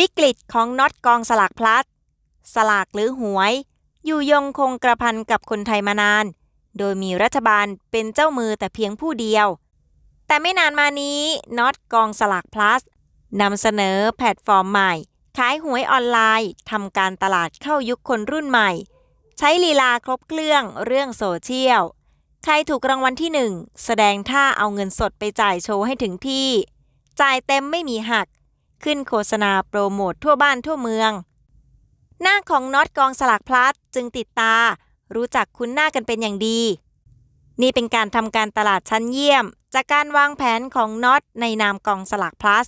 วิกฤตของน็อตกองสลากพลัส สลากหรือหวย อยู่ยงคงกระพันกับคนไทยมานาน โดยมีรัฐบาลเป็นเจ้ามือแต่เพียงผู้เดียว แต่ไม่นานมานี้น็อตกองสลากพลัสนำเสนอแพลตฟอร์มใหม่ ขายหวยออนไลน์ทำการตลาดเข้ายุคคนรุ่นใหม่ ใช้ลีลาครบเครื่องเรื่องโซเชียล ใครถูกรางวัลที่หนึ่งแสดงท่าเอาเงินสดไปจ่ายโชว์ให้ถึงที่ จ่ายเต็มไม่มีหัก ขึ้นโฆษณาโปรโมททั่วบ้านทั่วเมือง หน้าของน็อตกองสลากพลัสจึงติดตา รู้จักคุ้นหน้ากันเป็นอย่างดี นี่เป็นการทำการตลาดชั้นเยี่ยม จากการวางแผนของน็อตในนามกองสลากพลัส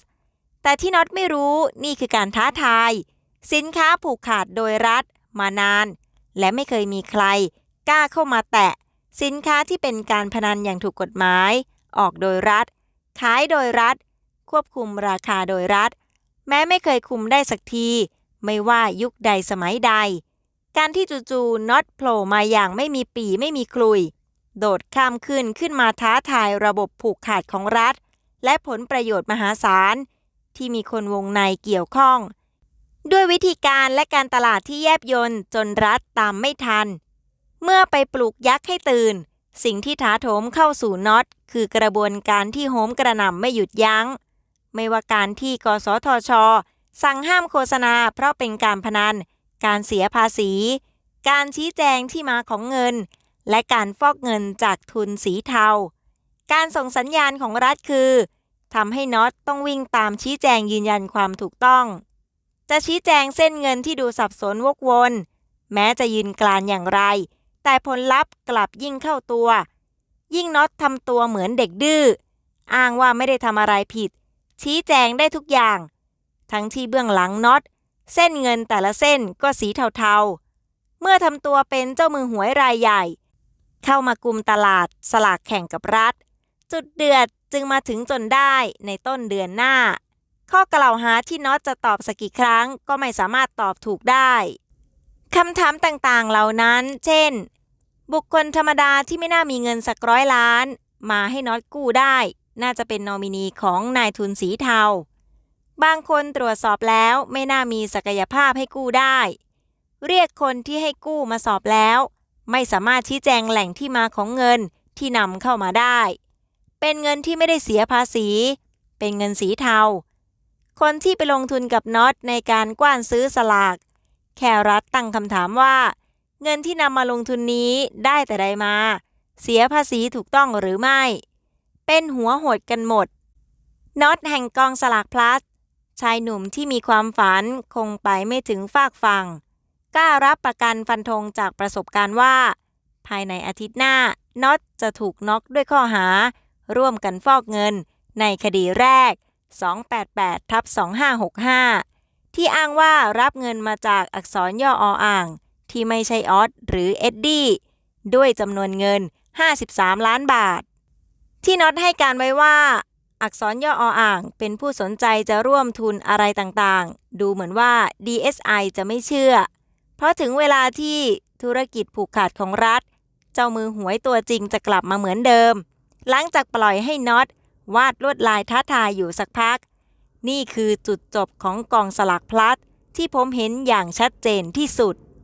แต่ที่น็อตไม่รู้นี่คือการท้าทาย สินค้าผูกขาดโดยรัฐมานาน และไม่เคยมีใคร กล้าเข้ามาแตะ สินค้าที่เป็นการพนันอย่างถูกกฎหมาย ออกโดยรัฐ ขายโดยรัฐ ควบคุมราคาโดยรัฐ แม้ไม่เคยคุมได้สักที ไม่ว่ายุคใดสมัยใด การที่จู่ๆน็อตโผล่มาอย่างไม่มีปีไม่มีคลุย โดดข้ามขึ้นขึ้นมาท้าทายระบบผูกขาดของรัฐ และผลประโยชน์มหาศาล ที่มีคนวงในเกี่ยวข้อง ด้วยวิธีการและการตลาดที่แยบยนจนรัฐตามไม่ทัน เมื่อไปปลุกยักษ์ให้ตื่น สิ่งที่ถาโถมเข้าสู่น็อต คือกระบวนการที่โหมกระหน่ำไม่หยุดยัง้ง ไม่ว่าการที่กสทช สั่งห้ามโฆษณาเพราะเป็นการพนัน การเสียภาษี การชี้แจงที่มาของเงิน และการฟอกเงินจากทุนสีเทา การส่งสัญญาณของรัฐคือทำให้น็อตต้องวิ่งตามชี้แจงยืนยันความถูกต้อง จะชี้แจงเส้นเงินที่ดูสับสนวกวน แม้จะยืนกลานอย่างไร แต่ผลลัพธ์กลับยิ่งเข้าตัว ยิ่งน็อตทำตัวเหมือนเด็กดื้อ อ้างว่าไม่ได้ทำอะไรผิด ชี้แจงได้ทุกอย่าง ทั้งที่เบื้องหลังน็อต เส้นเงินแต่ละเส้นก็สีเทาๆ เมื่อทำตัวเป็นเจ้ามือหวยรายใหญ่ เข้ามากุมตลาดสลากแข่งกับรัฐ จุดเดือดจึงมาถึงจนได้ในต้นเดือนหน้า ข้อกล่าวหาที่น็อตจะตอบสักกี่ครั้งก็ไม่สามารถตอบถูกได้คำถามต่างๆเหล่านั้น เช่น บุคคลธรรมดาที่ไม่น่ามีเงินสักร้อยล้าน มาให้น็อตกู้ได้ น่าจะเป็นนอมินีของนายทุนสีเทา บางคนตรวจสอบแล้วไม่น่ามีศักยภาพให้กู้ได้ เรียกคนที่ให้กู้มาสอบแล้ว ไม่สามารถชี้แจงแหล่งที่มาของเงินที่นำเข้ามาได้ เป็นเงินที่ไม่ได้เสียภาษี เป็นเงินสีเทา คนที่ไปลงทุนกับน็อตในการกว้านซื้อสลาก แค่รัฐตั้งคำถามว่า เงินที่นำมาลงทุนนี้ได้แต่ใดมา เสียภาษีถูกต้องหรือไม่ เป็นหัวโหดกันหมดน็อตแห่งกองสลากพลัส ชายหนุ่มที่มีความฝันคงไปไม่ถึงฟากฟังกล้ารับประกันฟันธงจากประสบการณ์ว่า ภายในอาทิตย์หน้าน็อตจะถูกน็อกด้วยข้อหา ร่วมกันฟอกเงิน ในคดีแรก 288ทับ2565 ที่อ้างว่ารับเงินมาจากอักษรย่ออ่าง ที่ไม่ใช่ออสหรือเอ็ดดี้ด้วยจำนวนเงิน 53 ล้านบาท ที่น็อตให้การไว้ว่า อักษรย่ออ่าง เป็นผู้สนใจจะร่วมทุนอะไรต่างๆ ดูเหมือนว่า DSI จะไม่เชื่อ เพราะถึงเวลาที่ธุรกิจผูกขาดของรัฐ เจ้ามือหวยตัวจริงจะกลับมาเหมือนเดิม หลังจากปล่อยให้น็อตวาดลวดลายท้าทายอยู่สักพัก นี่คือจุดจบของกองสลากพลัสที่ผมเห็นอย่างชัดเจนที่สุด